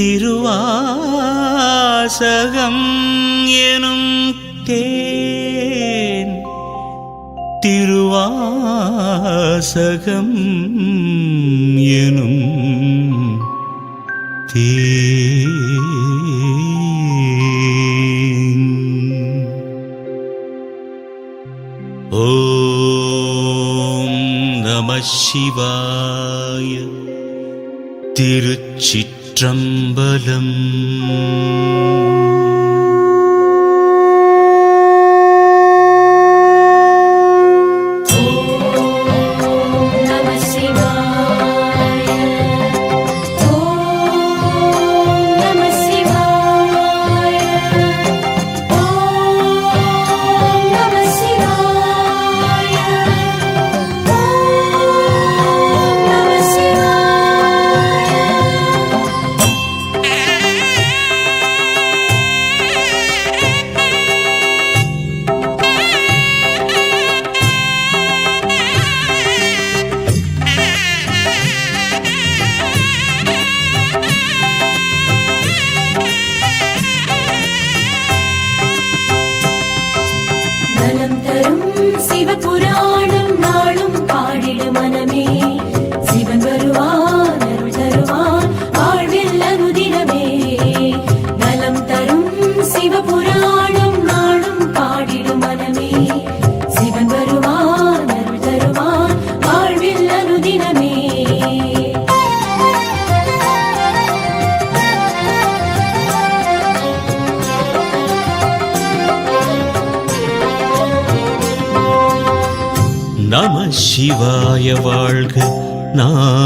திருவாசகம் எனும் தேன். திருவாசகம் எனும் தே ஓம் நம சிவாய. திருச்சிற்றம்பலம் நம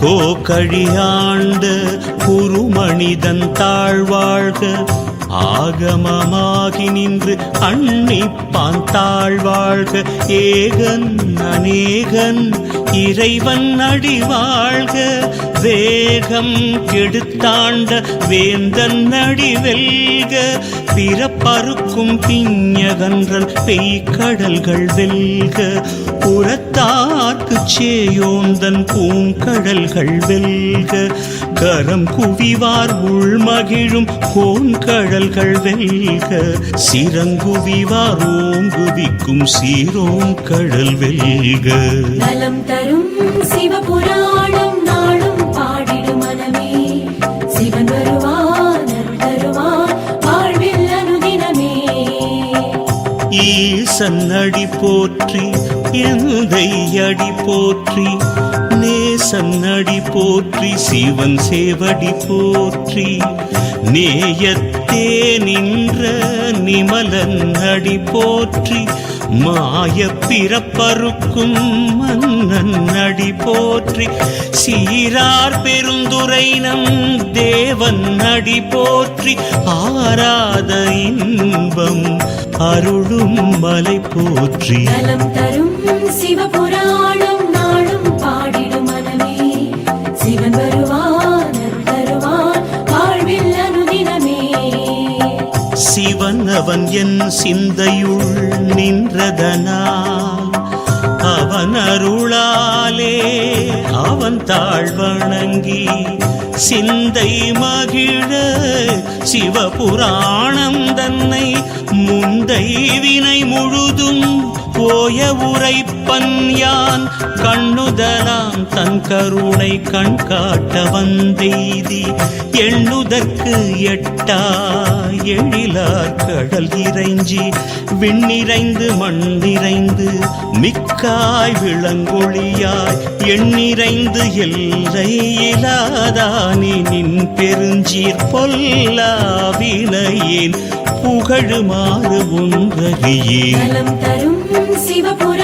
கோகழியாண்ட குருமணிதன் தாழ்வாழ்க. ஆகமமாகி நின்று அன்னிப்பான் தாழ்வாழ்க. ஏகன் அநேகன் இறைவன் அடிவாழ்க. வேகம் கெடுத்தாண்ட வேந்தன் அடிவெல்க. பிறப்பறுக்கும் பிஞகன்றல் பெய்கடல்கள் வெல்க புறத்தார்க்கு சேயோந்தன் பூங்கடல்கள் வெல்க கரம் குவிவார் உள்மகிழும் கோன்கடல்கள் வெல்க சிறங்குவிவார் ஓங்குவிக்கும் சீரோங்கடல் வெல்க. நலம் தரும் சிவபுராணம் சன்னடி போற்றி எந்தை அடி போற்றி நேசன் அடி போற்றி சிவன் சேவடி போற்றி. நேயத்தே நின்ற நிமலன் அடி போற்றி மாய பிறப்பருக்கும் மன்னன் அடி போற்றி. சீரார் பெருந்துரை நம் தேவன் அடி போற்றி ஆராத இன்பம் அருளும் மலை போற்றி. நலம் தரும் சிவபுராணம் நாளும் பாடிடு மனமே. சிவன் வருவான் தருவான் வாழ்வில் அனுதினமே. சிவன் அவன் என் சிந்தையுள் நின்றதனால் அவன் தாழ் வணங்கி சிந்தை மகிழ சிவபுராணம் தன்னை முந்தை வினை முழுதும் போய உரைப்பன் யான் கண்ணுதலாம் தன் கருணை கண் காட்ட வந்தெய்தி எண்ணுதற்கு எட்டா எழிலார் கடல் இறைஞ்சி விண்ணிறைந்து மண் நிறைந்து மிக்காய் விளங்கொழியாய் எண்ணிறைந்து எல்லை இலாதானே நின் பெருஞ்சீர் பொல்லாவினையேன் புகழுமாறு ஒன்றறியேன் தரும் சிவபுர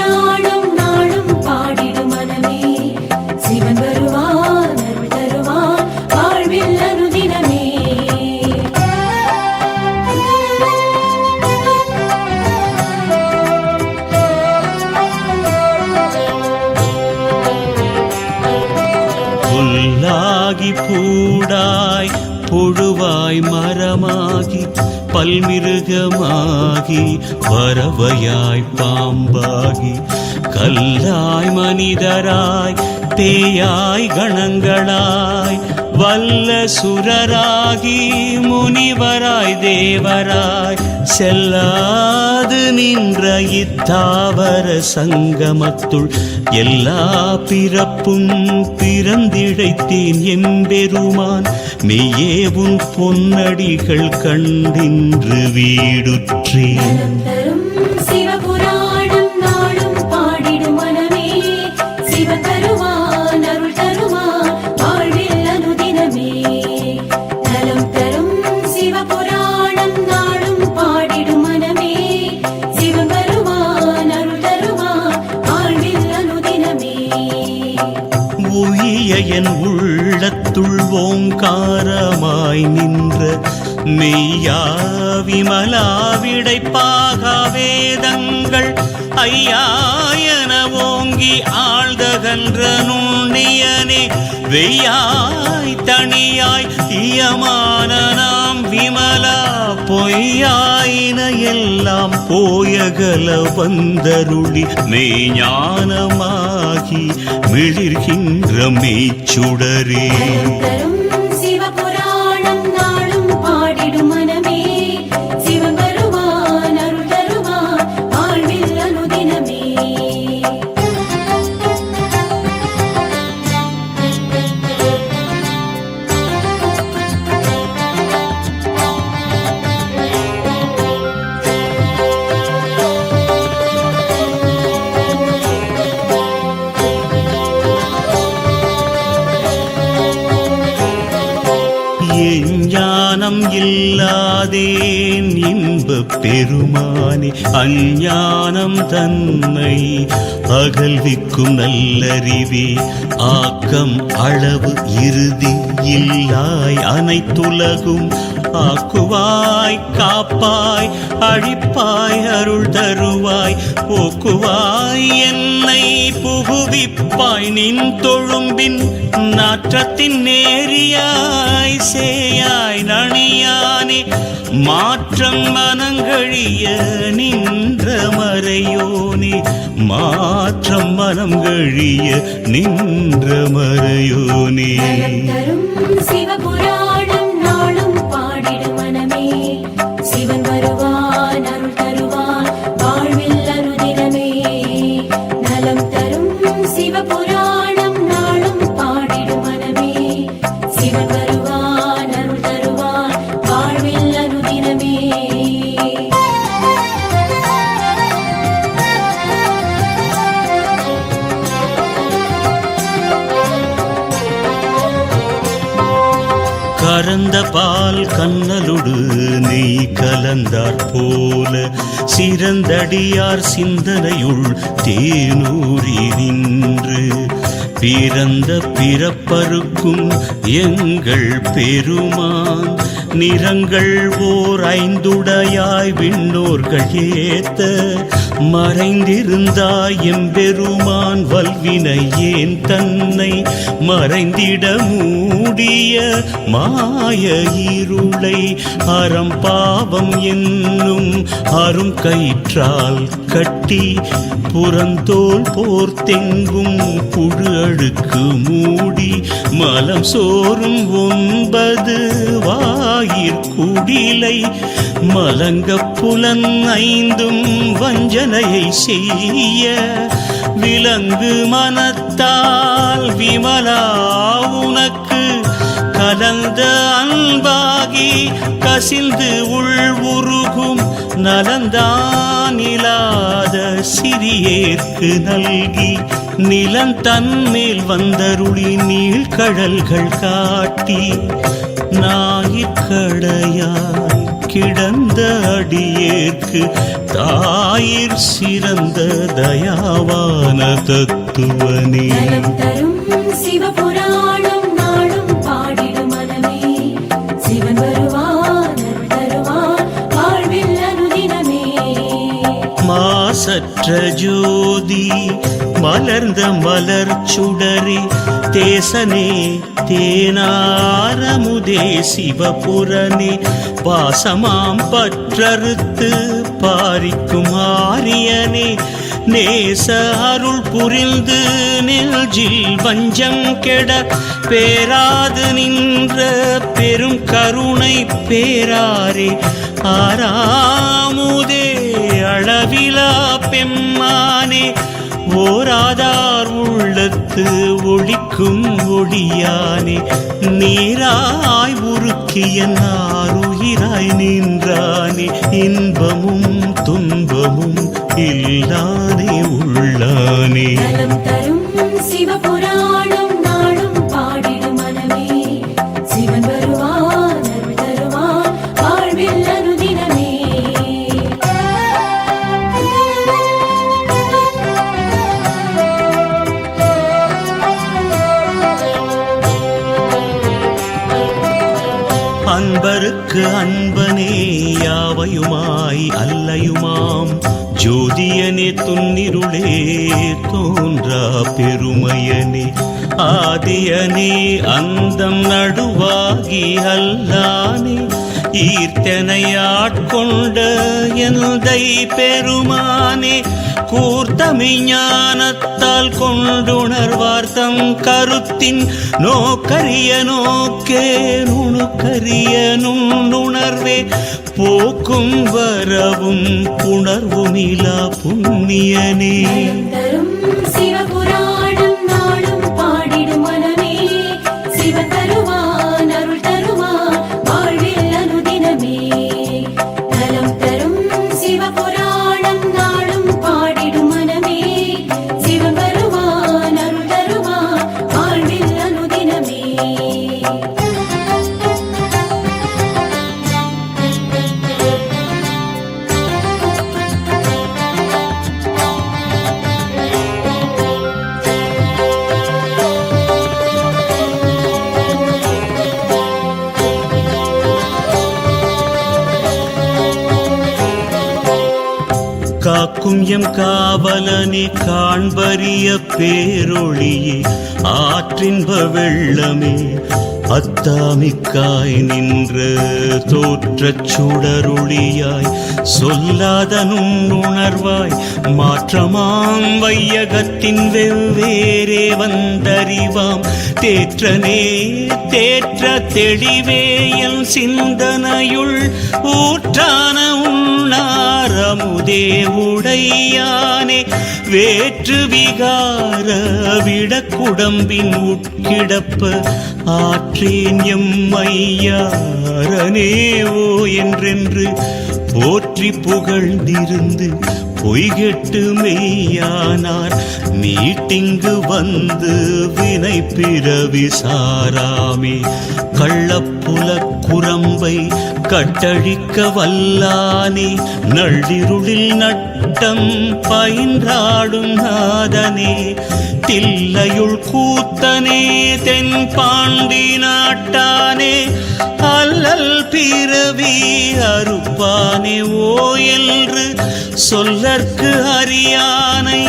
பல்மிருகமாகி பறவையாய் பாம்பாகி கல்லாய் மனிதராய் தேயாய் கணங்களாய் வல்ல சுரராகி முனிவராய் தேவராய் செல்லாது நின்ற இத்தாவர சங்கமத்துள் எல்லா பிறப்பும் பிறந்திழைத்தேன் எம்பெருமான் மெய்யே உன் பொன்னடிகள் கண்டின்று வீடுற்றேன். மெய்யா விமலா விடைப்பாக வேதங்கள் ஐயாயன ஓங்கி ஆழ்தகன்ற நுண்ணியனே வெய்யாய் தனியாய் தீயமான நாம் விமலா பொய்யாயின எல்லாம் போயகல வந்தருளி மெய்ஞானமாகி மிளிர்கின்ற மெய்ச்சுடரே. ஞானம் இல்லாதேன் இன்ப ஞானி அஞ்ஞானம் தன்னை அகல்விக்கும் நல்லறிவே. ஆக்கம் அளவு இறுதி இல்லாய் அனைத்துலகும் ஆக்குவாய் காப்பாய் அழிப்பாய் அருள் தருவாய். போக்குவாய் என்னை புகுவிப்பாய். நின் தொழும்பின் நாற்றத்தின் நேரியாய் சேயாய் நணியானே மாற்றம் மனங்கழிய நின்ற மறையோனி மாற்றம் மனம் கழிய நின்ற மறையோனி. கறந்த பால் கண்ணலுடு நெய் கலந்தார் போல சிறந்தடியார் சிந்தனையுள் தேனூரி நின்று பிறந்த பிறப்பருக்கும் எங்கள் பெருமான் நிறங்கள் ஓர் ஐந்துடையாய் விண்ணோர்கள் ஏத்த மறைந்திருந்தாய் எம்பெருமான் வல்வினை ஏன் தன்னை மறைந்திடமூ மூடிய மாய இருளை அறம் பாவம் என்னும் அரும் கயிற்றால் கட்டி புறந்தோல் போர்த்தெங்கும் புழு அழுக்கு மூடி மலம் சோறும் ஒன்பது வாயிற்குடிலை மலங்க புலன் ஐந்தும் வஞ்சனையை செய்ய விலங்கு மனத்தால் விமலா உனக்கு கலந்த அன்பாகி கசிந்து உள் உருகும் நலந்தான் சிறியேற்கு நல்கி நிலம் தன்மேல் வந்தருளி நீழ்கடல்கள் காட்டி நாயிற்கடையாய் கிடந்த அடியேற்கு தாயிற் சிறந்த தயாவான தத்துவனே. நலம் மாசற்ற ஜோதி மலர்ந்த மலர் சுடரே தேசனே தேனாரமுதே சிவபுரனே. பாசமாம் பற்றறுத்து பாரிக்கும் ஆரியனே. நேச அருள் புரிந்து நெல்ஜில் வஞ்சம் கெட பேராது நின்ற பெரும் கருணை பேராரே. ஆராமுதே அளவிலா எம்மானே ஓராதார் உள்ளத்து ஒழிக்கும் ஒளியானே நீராய் உருக்கிய நாருயிராய் நின்றானே இன்பமும் துன்பமும் இல்லானே உள்ளானே. தரும் சிவபுராணம் நாளும் அந்தம் நடுவாகி அல்லானே ஈர்த்தனையாட்கொண்ட எந்தை பெருமானே கூர்த்தமிஞானத்தால் கொண்டுணர்வார்த்தம் கருத்தின் நோக்கரிய நோக்கே நுணுக்கரிய நுண்ணுணர்வே போக்கும் வரவும் புணர்வுமிலா புண்ணியனே. காக்கும் எம் காவலனே காண்பறிய பேரொழியே ஆற்றின்ப வெள்ளமே அத் தாமிக்காய் நின்று தோற்றச் சுடருளியாய் சொல்லாதனும் உணர்வாய் மாற்றமாம் வையகத்தின் வெவ்வேறே வந்தறிவாம். தேற்றனே தேற்ற தெளிவே என் சிந்தனையுள் ஊற்றான உண்ணாரமுதே உடையானே. வேற்று விகார விடக்குடம்பின் உட்கிடப்ப ஆற்றேன் எம்மையாரனே ஓ என்றென்று போற்றி புகழ்ந்திருந்து பொய்கெட்டு மெய்யானார். நீட்டிங்கு வந்து வினை பிறவி சாராமே. கள்ளப்புல குரம்பை கட்டழிக்க வல்லானே. நள்ளிருளில் நட்டம் பயின்றாடும் நாதனே. தில்லையுள் கூத்தனே தென் பாண்டி நாட்டானே அல்லல் பிறவி அறுப்பானே ஓ என்று சொல்லற்கு அறியானை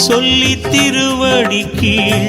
சொல்லி திருவடி கீழ்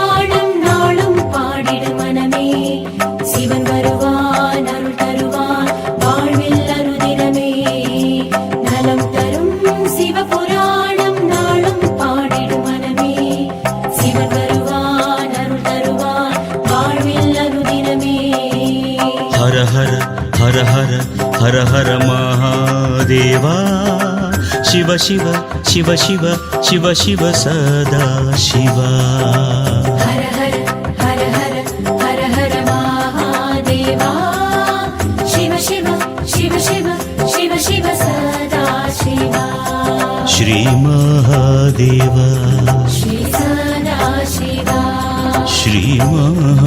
शिव शिव शिव शिव शिव सदा शिवा श्रीमहा श्रीमहा